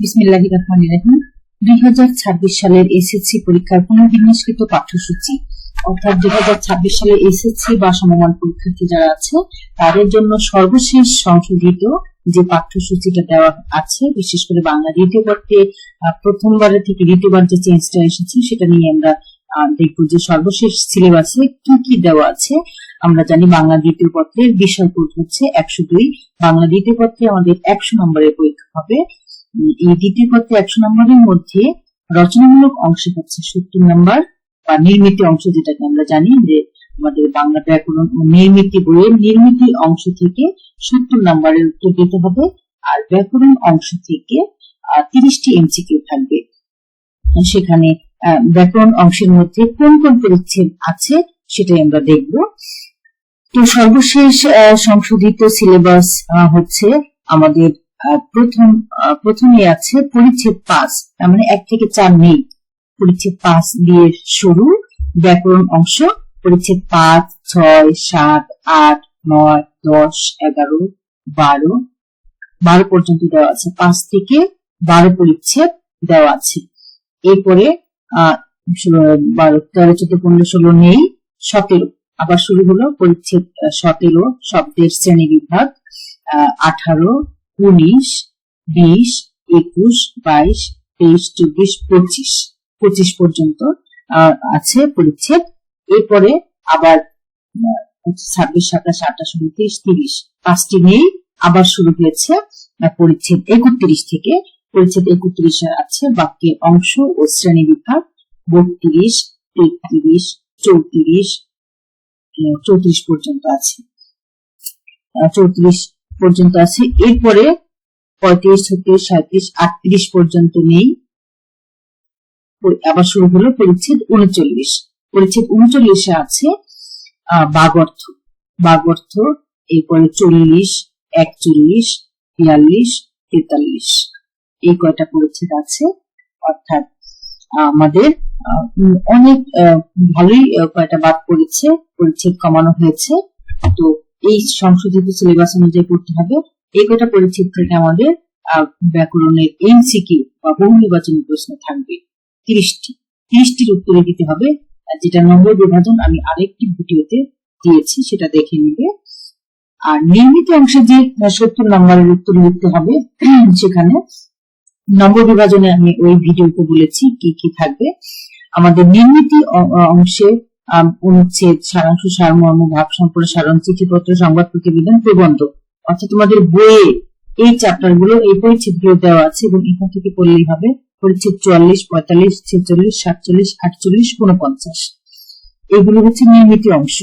বিসমিল্লাহি দুই হাজার ছাব্বিশ সালের এসএসসি পরীক্ষার পুনর্বিন্যাসকৃত পাঠ্যসূচি, অর্থাৎ দুই হাজার ছাব্বিশ সালে এসএসসি বা সমমান পরীক্ষার্থী যারা আছে, তাদের জন্য সর্বশেষ সংশোধিত যে পাঠ্যসূচিটা দেওয়া আছে, বিশেষ করে বাংলা থেকে যে চেঞ্জটা এসেছে, সেটা নিয়ে আমরা দেখব যে সর্বশেষ সিলেবাসে কি কি দেওয়া আছে। আমরা জানি বাংলা দ্বিতীয় পত্রের বিষয় হচ্ছে একশো দুই, বাংলা দ্বিতীয় পত্রে আমাদের একশো নম্বরের পরীক্ষা হবে। এই দ্বিতীয় পত্রে একশো নম্বরের মধ্যে রচনামূলক অংশ হচ্ছে সত্তর নম্বর বা নির্মিতি অংশ যেটাকে আমরা জানি যে আমাদের বাংলা ব্যাকরণ নির্মিতি বইয়ের নির্মিতি অংশ থেকে সত্তর নম্বরের উত্তর দিতে হবে আর ব্যাকরণ অংশ থেকে তিরিশটি এমসিকিউ থাকবে। সেখানে ব্যাকরণ অংশের মধ্যে কোন কোন পরিচ্ছেদ আছে সেটাই আমরা দেখব। তো সর্বশেষ সংশোধিত সিলেবাস হচ্ছে আমাদের প্রথম প্রথমে আছে পরিচ্ছেদ পাঁচ, তার মানে এক থেকে চার নেই। পরিচ্ছেদ পাঁচ দিয়ে শুরু, ব্যাকরণ অংশ, পরিচ্ছেদ পাঁচ, ছয়, সাত, আট, নয়, দশ, এগারো, বারো। বারো পর্যন্ত দেওয়া আছে। পাঁচ থেকে বারো পরিচ্ছেদ দেওয়া আছে। এরপরে বারো, তেরো, চোদ্দ, পনেরো, ষোলো নেই। সতেরো। আবার শুরু হলো পরিচ্ছেদ সতেরো শব্দের শ্রেণি বিভাগ আঠারো উনিশ, বিশ, একুশ, বাইশ, তেইশ, চব্বিশ, পঁচিশ। পঁচিশ পর্যন্ত আছে পরিচ্ছেদ। এরপরে আবার ছাব্বিশ, সাতাশ, আঠাশ, উনত্রিশ, তিরিশ। পাঁচটি নেই, আবার শুরু হয়েছে পরিচ্ছেদ একত্রিশ থেকে। পরিচ্ছেদ একত্রিশে আছে বাক্যের অংশ ও শ্রেণি বিভাগ। বত্রিশ, তেত্রিশ, চৌত্রিশ চৌত্রিশ পর্যন্ত আছে। চৌত্রিশ পর্যন্ত আছে। এরপরে পঁয়ত্রিশ, ছত্রিশ সাঁত্রিশ আটত্রিশ পর্যন্ত নেই। আবার শুরু হলো পরিচ্ছেদ উনচল্লিশ। পরিচ্ছেদ উনচল্লিশে আছে বাগর্থ বাগর্থ এরপরে চল্লিশ, একচল্লিশ, বিয়াল্লিশ, তেতাল্লিশ। এই কয়টা পরিচ্ছেদ আছে। অর্থাৎ আমাদের অনেক ভালোই কয়টা বাদ পড়েছে। পরিচ্ছেদ কমানো হয়েছে। তো এই সংশোধিত সিলেবাস অনুযায়ী করতে হবে। এই কয়টা পরিচ্ছেদ থেকে আমাদের ব্যাকরণের এমসিকিউ বা বহু নির্বাচনী প্রশ্ন থাকবে। তিরিশটি। তিরিশটির উত্তরে দিতে হবে যেটা নম্বর বিভাজন আমি আরেকটি ভিডিওতে দিয়েছি, সেটা দেখে নিবে। আর নির্মিত অংশে যে সত্তর নম্বরের উত্তর লিখতে হবে, সেখানে নম্বর বিভাজনে আমি ওই ভিডিওতে বলেছি কি কি থাকবে। আমাদের নির্মিতি অংশে অনুচ্ছেদ, সারাংশ, সারমর্ম, ভাব সম্পর্ক সারণ, চিঠিপত্র, সংবাদ প্রতিবেদন, প্রবন্ধ। অর্থাৎ তোমাদের বইয়ে এই চ্যাপ্টারগুলো, এই পরিচ্ছেদগুলো দেওয়া আছে এবং এখান থেকে পড়লেই হবে পরিচ্ছেদ চুয়াল্লিশ, পঁয়তাল্লিশ, ছেচল্লিশ, সাতচল্লিশ, আটচল্লিশ উনপঞ্চাশ এগুলো হচ্ছে নির্মিত অংশ।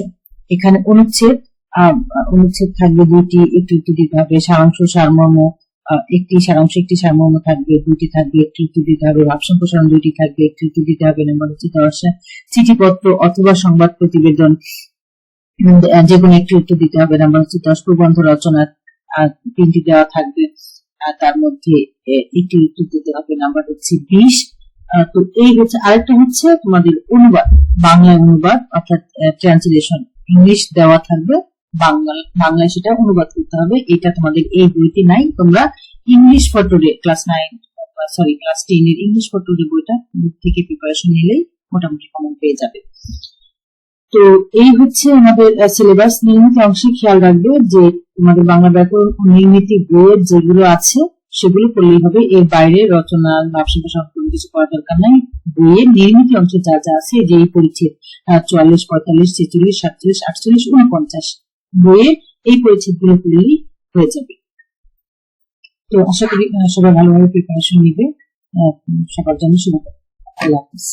এখানে অনুচ্ছেদ অনুচ্ছেদ থাকবে দুইটি, একটু একটু দিতে হবে সারাংশ, সারমর্ম একটি সারাংশ, একটি সারমর্ম থাকবে, দুইটি থাকবে, একটু দিতে হবে ভাব সম্প্রসারণ দুইটি থাকবে, একটু দিতে হবে নম্বর হচ্ছে দশ চিঠিপত্র অথবা সংবাদ প্রতিবেদন যে কোনো একটু একটু দিতে হবে নাম্বার হচ্ছে দশ প্রবন্ধ রচনা তিনটি দেওয়া থাকবে তার মধ্যে একটি একটু দিতে হবে, নাম্বার হচ্ছে বিশ। তো এই হচ্ছে আরেকটা হচ্ছে তোমাদের অনুবাদ, বাংলা অনুবাদ, অর্থাৎ ট্রান্সলেশন ইংলিশ দেওয়া থাকবে। বাংলা বাংলায় সেটা অনুবাদ করতে হবে। এটা তোমাদের এই বইতে নাই। তোমরা English ফটোরে class nine sorry class ten এর ইংলিশ ফটোরে বইটা বুক থেকে প্রিপারেশন নিলেই মোটামুটি কমন পেয়ে যাবে। তো এই হচ্ছে আমাদের সিলেবাস নির্মিত অংশে খেয়াল রাখবে যে তোমাদের বাংলা ব্যাকরণ ও নির্মিতি বইয়ের যেগুলো আছে, সেগুলো পড়লেই হবে। এর বাইরে রচনা ভাবসংখ্যা সম্পূর্ণ কিছু করার দরকার নাই। বইয়ের নির্মিত অংশে যা যা আছে যে এই পরিচ্ছেদ চুয়াল্লিশ, পঁয়তাল্লিশ, ছেচল্লিশ, সাতচল্লিশ, আটচল্লিশ উনপঞ্চাশ বইয়ের এই পরিচ্ছেদগুলো পড়লেই হয়ে যাবে। তো আশা করি সবাই ভালোভাবে প্রিপারেশন নিবে। সবার জন্য শুভ আল্লাহ হাফিজ।